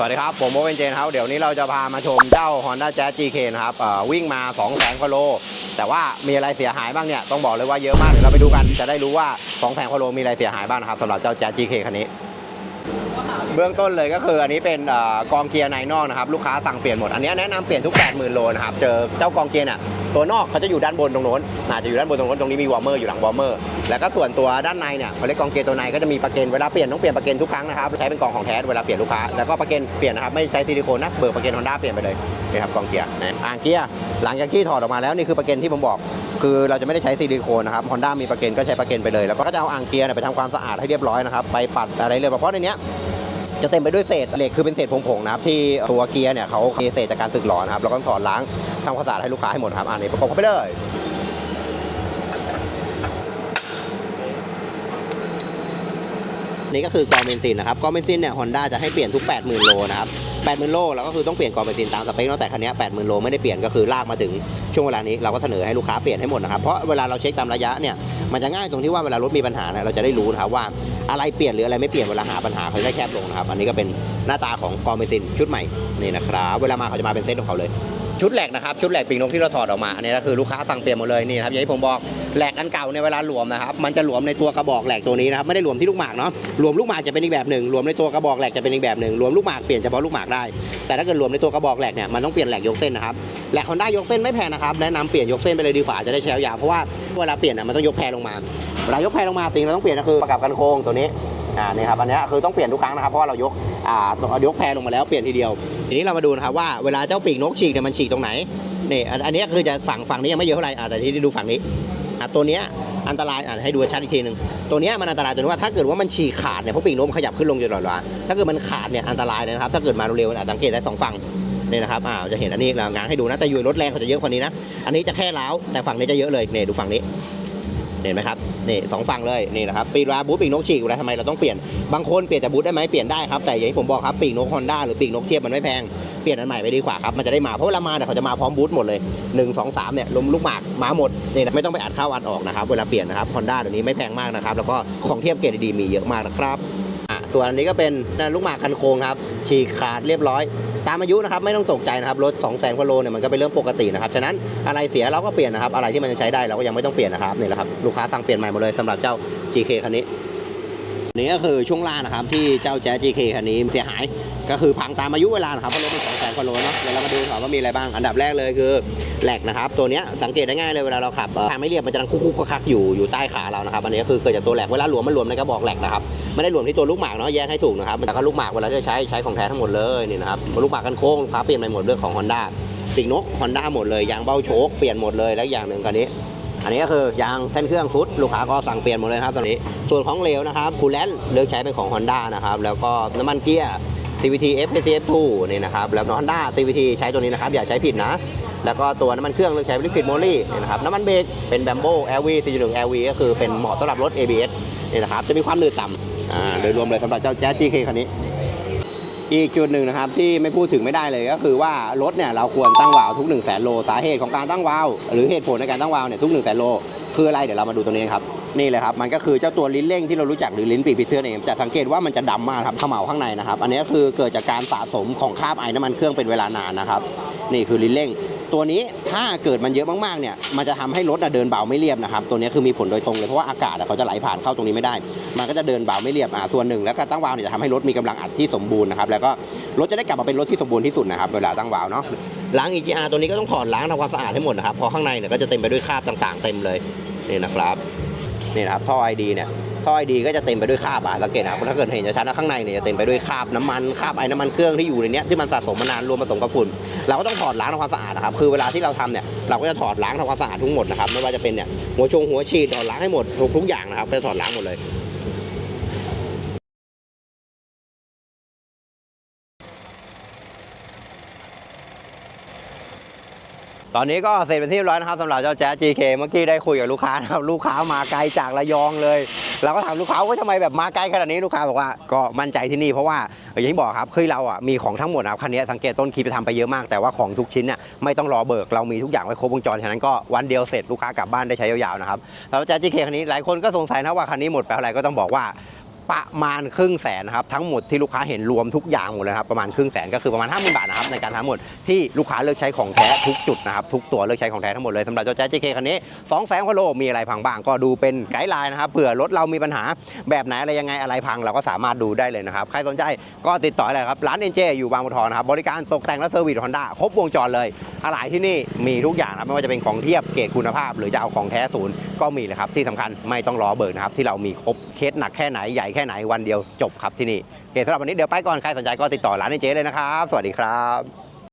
สวัสดีครับ ผมโมเป็นเจนครับเดี๋ยวนี้เราจะพามาชมเจ้า Honda Jazz GK นะครับวิ่งมา2 0 0 0 0 0กว่าโล แต่ว่ามีอะไรเสียหายบ้างเนี่ย ต้องบอกเลยว่าเยอะมากเดี๋ยวเราไปดูกันจะได้รู้ว่า 2 0 0 0 0กว่าโลมีอะไรเสียหายบ้างนะครับสำหรับเจ้า Jazz GK คันนี้ เบื้องต้นเลยก็คืออันนี้เป็นกองเกียร์ในนอกนะครับลูกค้าสั่งเปลี่ยนหมดอันนี้แนะนำเปลี่ยนทุก 80,000โลนะครับเจอเจ้ากองเกียร์เนี่ยตัวนอกเขาจะอยู่ด้านบนตรงโน้นอาจจะอยู่ด้านบนตรงโน้นตรงนี้มีวอร์เมอร์อยู่หลังวอร์เมอร์แล้วก็ส่วนตัวด้านในเนี่ยเขาเรียกกองเกียร์ตัวในก็จะมีประเกนเวลาเปลี่ยนต้องเปลี่ยนประเกนทุกครั้งนะครับใช้เป็นกองของแท้เวลาเปลี่ยนลูกค้าแล้วก็ประเกนเปลี่ยนนะครับไม่ใช้ซิลิโคนนะเบิกประเกนฮอนด้าเปลี่ยนไปเลยนี่ครับกองเกียร์นะอ่างเกียร์หลังจากที่ถอดออกมาแล้วนี่คือประเกนที่ผมบอกคือเราจะไม่ได้ใช้ซิลิโคนนะครับฮอนด้ามีประเกนก็ใช้ประเกนไปเลย แล้วก็จะเอาอ่างเกียร์ไปทำความสะอาดให้เรียบร้อยนะครับไปปัดอะไรเลยเพราะในเนี้ย จะเต็มไปด้วยเศษเหล็กคือเป็นเศษผงๆนะครับที่ตัวเกียร์เนี่ยเขามีเศษจากการสึกหรอนะครับแล้วก็ถอดล้างทำความสะอาดให้ลูกค้าให้หมดครับอ่านี่ประกอบเข้าไปเลย นี่ก็คือกองเบนซินนะครับกองเบนซินเนี่ยฮอนด้าจะให้เปลี่ยนทุก 80,000 โลนะครับ80,000 โลเราก็คือต้องเปลี่ยนกองเบนซินตามสเปคเนาะแต่คันนี้80,000 โลไม่ได้เปลี่ยนก็คือลากมาถึงช่วงเวลานี้เราก็เสนอให้ลูกค้าเปลี่ยนให้หมดนะครับเพราะเวลาเราเช็คตามระยะเนี่ยมันจะง่ายตรงที่ว่าเวลารถมีปัญหาเนี่ยเราจะได้รู้นะครับว่าอะไรเปลี่ยนหรืออะไรไม่เปลี่ยนเวลาหาปัญหาเขาจะได้แคบลงนะครับอันนี้ก็เป็นหน้าตาของกองเบนซินชุดใหม่นี่นะครับเวลามาเขาจะมาเป็นเซตของเขาเลย ชุดแหลกนะครับ ชุดแหลกปีกนกที่เราถอดออกมาอันนี้ก็คือลูกค้าสั่งเปลี่ยนหมดเลยนี่นะครับอย่างที่ผมบอกแหลกอันเก่าในเวลาหลวมนะครับมันจะหลวมในตัวกระบอกแหลกตัวนี้นะครับไม่ได้หลวมที่ลูกหมากเนาะหลวมลูกหมากจะเป็นอีกแบบหนึ่งหลวมในตัวกระบอกแหลกจะเป็นอีกแบบหนึ่งหลวมลูกหมากเปลี่ยนเฉพาะลูกหมากได้แต่ถ้าเกิดหลวมในตัวกระบอกแหลกเนี่ยมันต้องเปลี่ยนแหลกยกเส้นนะครับแหลกฮอนด้ายกเส้นไม่แพงนะครับแนะนำเปลี่ยนยกเส้นไปเลยดีกว่าจะได้ใช้ยาวเพราะว่าเวลาเปลี่ยนน่ะมันต้องยกแพรลงมาเวลายกแพรลงมาสิ่งเราต้องเปลี่ยนก็คือประกับกันโค้งตัวนี้ อ่านี่ครับอันนี้คือต้องเปลี่ยนทุกครั้งนะครับเพราะว่าเรายกอ่ายกแพรลงมาแล้วเปลี่ยนทีเดียว ทีนี้เรามาดูนะครับว่าเวลาเจ้าปีกนกฉีกเนี่ยมันฉีกตรงไหนนี่อันอันนี้คือจะฝั่งฝั่งนี้ยังไม่เยอะเท่าไหร่อ่าแต่ที่ดูฝั่งนี้อะตัวเนี้ยอันตรายอะให้ดูชัดอีกทีหนึ่งตัวเนี้ยมันอันตรายตรงที่ว่าถ้าเกิดว่ามันฉีกขาดเนี่ยเพราะปีกนกมันขยับขึ้นลงอยู่ตลอดเวลาถ้าเกิดมันขาดเนี่ยอันตรายนะครับ ถ้าเกิดมาเร็วๆอะสังเกตได้สองฝั่งนี่นะครับอ่าจะเห็นอันนี้เราง้างให้ดูนะแต่อยู่รถแรงเขาจะเยอะกว่านี้นะอันนี้จะแค่ล้าแต่ฝั่งนี้จะเยอะเลยนี่ดูฝั่งนี้ เห็นไหมครับนี่สองฝั่งเลยนี่นะครับปีกราบูทปีกนกฉีกเวลาทำไมเราต้องเปลี่ยนบางคนเปลี่ยนจากบูทได้ไหมเปลี่ยนได้ครับแต่อย่างที่ผมบอกครับปีกนกฮอนด้าหรือปีกนกเทียบมันไม่แพงเปลี่ยนอันใหม่ไปดีกว่าครับมันจะได้มาเพราะเวลามาเนี่ยเขาจะมาพร้อมบูทหมดเลย1 2 3เนี่ยลมลูกหมากมาหมดนี่นะไม่ต้องไปอัดเข้าอัดออกนะครับเวลาเปลี่ยนนะครับฮอนด้าเดี๋ยวนี้ไม่แพงมากนะครับแล้วก็ของเทียบเกรดดีมีเยอะมากนะครับ อะส่วนอันนี้ก็เป็นลูกหมากคันโค้งครับ ฉีกขาดเรียบร้อย ตามอายุนะครับไม่ต้องตกใจนะครับรถ 2 0 0 0 0กว่าโลเนี่ยมันก็เป็นเรื่องปกตินะครับ ฉะนั้นอะไรเสียเราก็เปลี่ยนนะครับ อะไรที่มันจะใช้ได้เราก็ยังไม่ต้องเปลี่ยนนะครับนี่แหละครับลูกค้าสั่งเปลี่ยนใหม่หมดเลยสำหรับเจ้า GK คันนี้ นี่ก็คือช่วงล่างนะครับที่เจ้าแจ๊ส GK คันนี้เสียหายก็คือพังตามอายุเวลานะครับเพราะรถเป็น2 0 0 0 0กว่าโลเนาะเดี๋ยวเรามาดูก่อนว่ามีอะไรบ้างอันดับแรกเลยคือแหลกนะครับตัวนี้สังเกตได้ง่ายเลยเวลาเราขับทางไม่เรียบมันจะดังคุกๆคักๆอยู่อยู่ใต้ขาเรานะครับอันนี้ก็คือเกิดจากตัวแหลกเวลาหลวมมันหลวมในกระบอกแหลกนะครับไม่ได้รวมที่ตัวลูกหมากเนาะแยกให้ถูกนะครับแต่ก็ลูกหมากเวลาที่จะใช้ใช้ของแท้ทั้งหมดเลยนี่นะครับลูกหมากกันโค้งลูกค้าเปลี่ยนไปหมดเรื่องของ Honda ปีกนก Honda หมดเลยยางเบ้าโชคเปลี่ยนหมดเลยและอย่างหนึ่งคันนี้ อันนี้ก็คือยางเส้นเครื่องฟุตลูกค้าก็สั่งเปลี่ยนหมดเลยนะครับตอนนี้ ส่วนของเหลวนะครับคูลแลนเลือกใช้เป็นของ Honda นะครับแล้วก็น้ำมันเกียร์ CVT FPCF2 นี่นะครับแล้วก็ Honda CVT ใช้ตัวนี้นะครับอย่าใช้ผิดนะแล้วก็ตัวน้ำมันเครื่องเลือกใช้เป็นลิควิดโมลี่นี่นะครับน้ำมันเบรกเป็น Bambo LV 4.1 LV ก็คือเป็นเหมาะสำหรับรถ ABS นี่นะครับจะมีความหนืดต่ำโดยรวมเลยสำหรับเจ้า Jazz GK คันนี้ อีกจุดหนึ่งนะครับที่ไม่พูดถึงไม่ได้เลยก็คือว่ารถเนี่ยเราควรตั้งวาล์วทุก1 0 0 0 0แสนโล สาเหตุของการตั้งวาล์วหรือเหตุผลในการตั้งวาล์วเนี่ยทุก1 0 0 0 0แสนโล คืออะไรเดี๋ยวเรามาดูตัวนี้ครับนี่เลยครับมันก็คือเจ้าตัวลิ้นเร่งที่เรารู้จักหรือลิ้นปีกผีเสื้อเองจะสังเกตว่ามันจะดำมากครับเขม่าข้างในนะครับอันนี้ก็คือเกิดจากการสะสมของคราบไอ้น้ำมันเครื่องเป็นเวลานานนะครับนี่คือลิ้นเร่ง ตัวนี้ถ้าเกิดมันเยอะมากๆเนี่ยมันจะทำให้รถเดินเบาไม่เรียบนะครับตัวนี้คือมีผลโดยตรงเลยเพราะว่าอากาศเขาจะไหลผ่านเข้าตรงนี้ไม่ได้ มันก็จะเดินเบาไม่เรียบอ่าส่วนหนึ่งแล้วก็ตั้งวาล์วเนี่ยจะทำให้รถมีกำลังอัดที่สมบูรณ์นะครับแล้วก็รถจะได้กลับมาเป็นรถที่สมบูรณ์ที่สุดนะครับเวลาตั้งวาล์วเนาะล้าง EGR ตัวนี้ก็ต้องถอดล้างทำความสะอาดให้หมดนะครับเพราะข้างในเนี่ยก็จะเต็มไปด้วยคราบต่างๆเต็มเลย นี่นะครับนี่นะครับท่อ ID เนี่ยท่อ ID ก็จะเต็มไปด้วยคราบอะสังเกตนะครับถ้าเกิดเห็นชัดๆนะข้างในเนี่ยจะเต็มไปด้วยคราบน้ำมันคราบไอ้น้ำมันเครื่องที่อยู่ในนี้ที่มันสะสมมานานรวมผสมกับฝุ่นเราก็ต้องถอดล้างทำความสะอาดนะครับคือเวลาที่เราทำเนี่ยเราก็จะถอดล้างทำความสะอาดทั้งหมดนะครับไม่ว่าจะเป็นเนี่ยหัวชงหัวฉีดถอดล้างให้หมดทุกทุกอย่างนะครับจะถอดล้างหมดเลย ตอนนี้ก็เสร็จเป็นที่เรียบร้อยนะครับสำหรับเจ้าแจ๊ GK เมื่อกี้ได้คุยกับลูกค้านะครับลูกค้ามาไกลจากระยองเลย เราก็ถามลูกค้าว่าทำไมแบบมาไกลขนาดนี้ลูกค้าบอกว่าก็มั่นใจที่นี่เพราะว่าอย่างที่บอกครับคือเราอะมีของทั้งหมดนะครับคันนี้สังเกตต้นคลิปไปทำไปเยอะมากแต่ว่าของทุกชิ้นเนี่ยไม่ต้องรอเบิกเรามีทุกอย่างไว้ครบวงจรฉะนั้นก็วันเดียวเสร็จลูกค้ากลับบ้านได้ใช้ยาวๆนะครับแล้วแจ๊ส GK คันนี้หลายคนก็สงสัยนะว่าคันนี้หมดไปเท่าไหร่ก็ต้องบอกว่า ประมาณครึ่งแสนนะครับทั้งหมดที่ลูกค้าเห็นรวมทุกอย่างหมดเลยครับประมาณครึ่งแสนก็คือประมาณ 50,000 บาทนะครับในการทั้งหมดที่ลูกค้าเลือกใช้ของแท้ทุกจุดนะครับทุกตัวเลือกใช้ของแท้ทั้งหมดเลยสำหรับเจ้าแจ๊ส JK คันนี้2แสนกว่าโลมีอะไรพังบ้างก็ดูเป็นไกด์ไลน์นะครับเผื่อรถเรามีปัญหาแบบไหนอะไรยังไงอะไรพังเราก็สามารถดูได้เลยนะครับใครสนใจก็ติดต่อเลยครับร้านเอ็นเจอยู่บางบัวทองนะครับบริการตกแต่งและเซอร์วิสฮอนด้าครบวงจรเลยอะไรที่นี่มีทุกอย่างนะครับไม่ว่าจะเป็นของเทียบเกรดคุณภาพ หรือจะเอาของแท้ศูนย์ก็มีเลยครับที่สำคัญไม่ต้องรอเบิกนะครับที่เรามีครบเคสหนักแค่ไหนใหญ่ค่ไหนวันเดียวจบครับที่นี่โอเคสำหรับวันนี้เดี๋ยวไปก่อนใครสนใจก็ติดต่อร้านในเจเลยนะครับ สวัสดีครับ